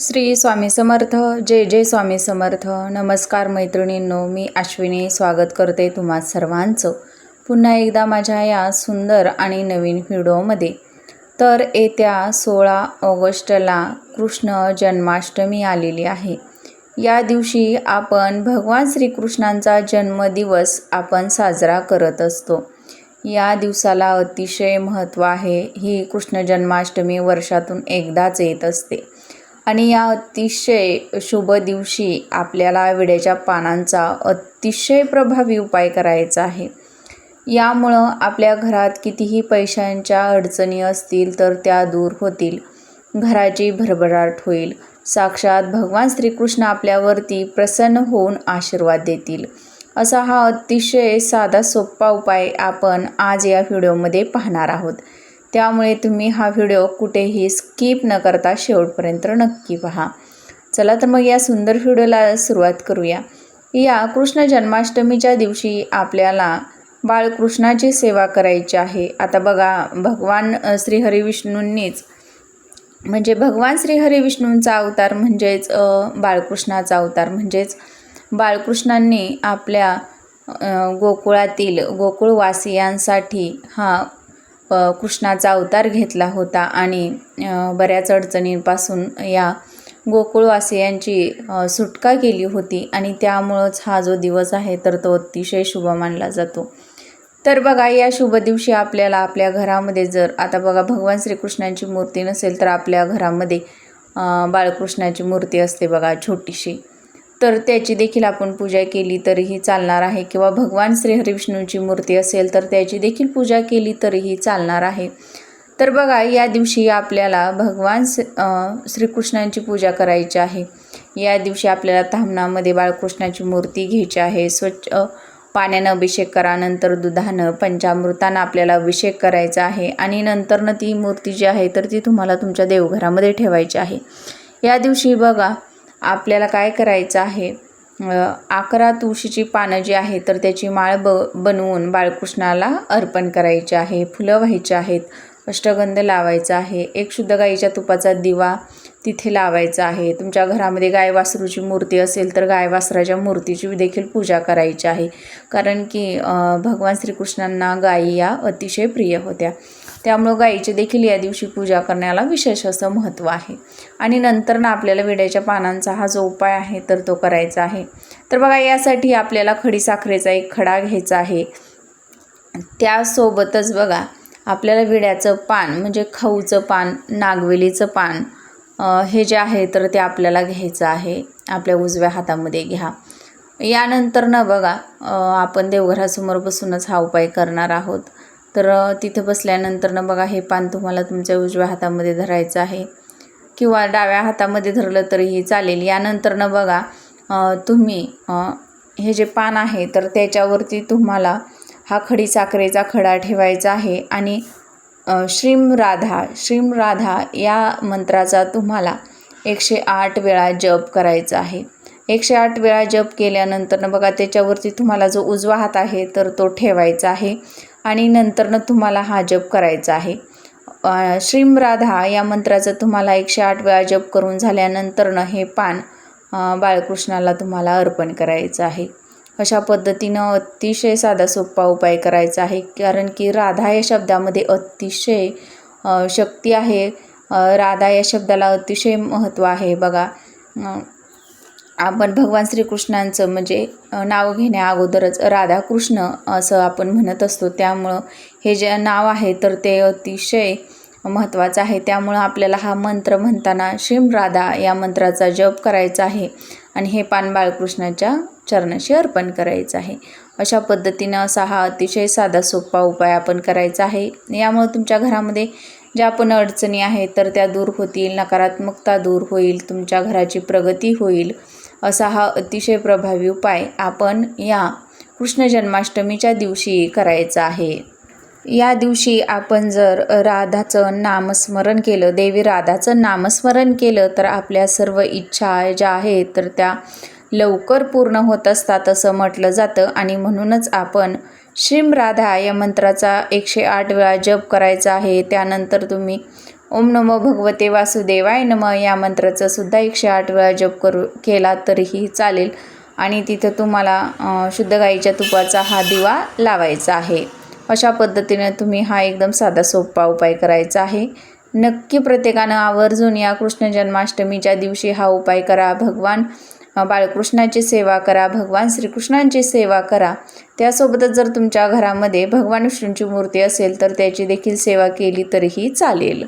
श्री स्वामी समर्थ जय जय स्वामी समर्थ. नमस्कार मैत्रिणींनो मी अश्विनी स्वागत करते तुम्हा सर्वांचं. पुन्हा एकदा माझ्या या सुंदर आणि नवीन व्हिडिओमध्ये. तर येत्या सोळा ऑगस्टला कृष्ण जन्माष्टमी आलेली आहे. या दिवशी आपण भगवान श्रीकृष्णांचा जन्मदिवस आपण साजरा करत असतो. या दिवसाला अतिशय महत्त्व आहे. ही कृष्ण जन्माष्टमी वर्षातून एकदाच येत असते. आणि या अतिशय शुभ दिवशी आपल्याला विड्याच्या पानांचा अतिशय प्रभावी उपाय करायचा आहे. यामुळं आपल्या घरात कितीही पैशांच्या अडचणी असतील तर त्या दूर होतील. घराची भरभराट होईल. साक्षात भगवान श्रीकृष्ण आपल्यावरती प्रसन्न होऊन आशीर्वाद देतील. असा हा अतिशय साधा सोपा उपाय आपण आज या व्हिडिओमध्ये पाहणार आहोत. त्यामुळे तुम्ही हा व्हिडिओ कुठेही स्किप न करता शेवटपर्यंत नक्की पहा. चला तर मग या सुंदर व्हिडिओला सुरुवात करूया. या कृष्ण जन्माष्टमीच्या दिवशी आपल्याला बाळकृष्णाची सेवा करायची आहे. आता बघा भगवान श्रीहरी विष्णूंनीच म्हणजे भगवान श्रीहरी विष्णूंचा अवतार म्हणजेच बाळकृष्णाचा अवतार म्हणजेच बाळकृष्णांनी आपल्या गोकुळातील गोकुळवासियांसाठी हा कृष्णाचा अवतार घेतला होता आणि बऱ्याच अडचणींपासून या गोकुळवासियांची सुटका केली होती आणि त्यामुळंच हा जो दिवस आहे तर तो अतिशय शुभ मानला जातो. तर बघा या शुभ दिवशी आपल्याला आपल्या घरामध्ये जर आता बघा भगवान श्रीकृष्णांची मूर्ती नसेल तर आपल्या घरामध्ये बाळकृष्णाची मूर्ती असते बघा छोटीशी. तर त्याची देखील आपण पूजा केली तरीही चालणार आहे. किंवा भगवान श्रीहरिविष्णूंची मूर्ती असेल तर त्याची देखील पूजा केली तरीही चालणार आहे. तर बघा या दिवशी आपल्याला भगवान श्रीकृष्णांची पूजा करायची आहे. या दिवशी आपल्याला तामणामध्ये बाळकृष्णाची मूर्ती घ्यायची आहे. स्वच्छ पाण्यानं अभिषेक करा नंतर दुधानं पंचामृतानं आपल्याला अभिषेक करायचा आहे आणि नंतरनं ती मूर्ती जी आहे तर ती तुम्हाला तुमच्या देवघरामध्ये ठेवायची आहे. या दिवशी बघा आपल्याला काय करायचं आहे? अकरा तुळशीची पानं जी आहे तर त्याची माळ ब बनवून बाळकृष्णाला अर्पण करायची आहे. फुलं व्हायची आहेत अष्टगंध लावायचा आहे एक शुद्ध गाईच्या तुपाचा दिवा तिथे लावायचा आहे. तुमच्या घरामध्ये गाय वासरूची मूर्ती असेल तर गाय वासराच्या मूर्तीची देखील पूजा करायची आहे. कारण की भगवान श्रीकृष्णांना गायी या अतिशय प्रिय होत्या. त्यामुळं गाईची देखील या दिवशी पूजा करण्याला विशेष असं महत्त्व आहे. आणि नंतर ना आपल्याला विड्याच्या पानांचा हा जो उपाय आहे तर तो करायचा आहे. तर बघा यासाठी आपल्याला खडीसाखरेचा एक खडा घ्यायचा आहे. त्यासोबतच बघा आपल्याला विड्याचं पान म्हणजे खाऊचं पान नागवेलीचं पान हे जे आहे तर ते आपल्याला घ्यायचं आहे. आपल्या उजव्या हातामध्ये घ्या. यानंतर ना बघा आपण देवघरासमोर बसूनच हा उपाय करणार आहोत. तर तिथे बसल्यानंतर ना बघा हे पान तुम्हाला तुमच्या उजव्या हातामध्ये धरायचं आहे. किंवा डाव्या हातामध्ये धरलं तरीही चालेल. यानंतर ना बघा तुम्ही हे जे पान आहे तर त्याच्यावरती तुम्हाला हा खडी साखरेचा खडा ठेवायचा आहे आणि श्रीम राधा श्रीम राधा या मंत्राचा तुम्हाला एकशे आठ वेळा जप करायचा आहे. एकशे आठ वेळा जप केल्यानंतर बघा त्याच्यावरती तुम्हाला जो उजवा हात आहे तर तो ठेवायचा आहे. आणि नंतरनं तुम्हाला हा जप करायचा आहे. श्रीम राधा या मंत्राचं तुम्हाला एकशे आठ वेळा जप करून झाल्यानंतरनं हे पान बाळकृष्णाला तुम्हाला अर्पण करायचं आहे. अशा पद्धतीनं अतिशय साधा सोपा उपाय करायचा आहे. कारण की राधा या शब्दामध्ये अतिशय शक्ती आहे. राधा या शब्दाला अतिशय महत्त्व आहे. बघा आपण भगवान श्रीकृष्णांचं म्हणजे नाव घेण्या अगोदरच राधाकृष्ण असं आपण म्हणत असतो. त्यामुळं हे जे नाव आहे तर ते अतिशय महत्त्वाचं आहे. त्यामुळं आपल्याला हा मंत्र म्हणताना श्रीम राधा या मंत्राचा जप करायचा आहे आणि हे पान बाळकृष्णाच्या चरणाशी अर्पण करायचं आहे. अशा पद्धतीनं असा हा अतिशय साधा सोपा उपाय आपण करायचा आहे. यामुळे तुमच्या घरामध्ये ज्या पण अडचणी आहेत तर त्या दूर होतील नकारात्मकता दूर होईल तुमच्या घराची प्रगती होईल. असा हा अतिशय प्रभावी उपाय आपण या कृष्ण जन्माष्टमीच्या दिवशी करायचा आहे. या दिवशी आपण जर राधाचं नामस्मरण केलं देवी राधाचं नामस्मरण केलं तर आपल्या सर्व इच्छा ज्या आहेत तर त्या लवकर पूर्ण होत असतात असं म्हटलं जातं. आणि म्हणूनच आपण श्रीम राधा या मंत्राचा एकशे आठ वेळा जप करायचा आहे. त्यानंतर तुम्ही ओम नमो भगवते वासुदेवाय नम या मंत्राचा सुद्धा एकशे आठ वेळा जप करू केला तरीही चालेल. आणि तिथं तुम्हाला शुद्ध गाईच्या तुपाचा हा दिवा लावायचा आहे. अशा पद्धतीने तुम्ही हा एकदम साधा सोपा उपाय करायचा आहे. नक्की प्रत्येकानं आवर्जून या कृष्ण जन्माष्टमीच्या दिवशी हा उपाय करा. भगवान बाळकृष्णाची सेवा करा भगवान श्रीकृष्णांची सेवा करा. त्यासोबतच जर तुमच्या घरामध्ये भगवान विष्णूंची मूर्ती असेल तर त्याची देखील सेवा केली तरीही चालेल.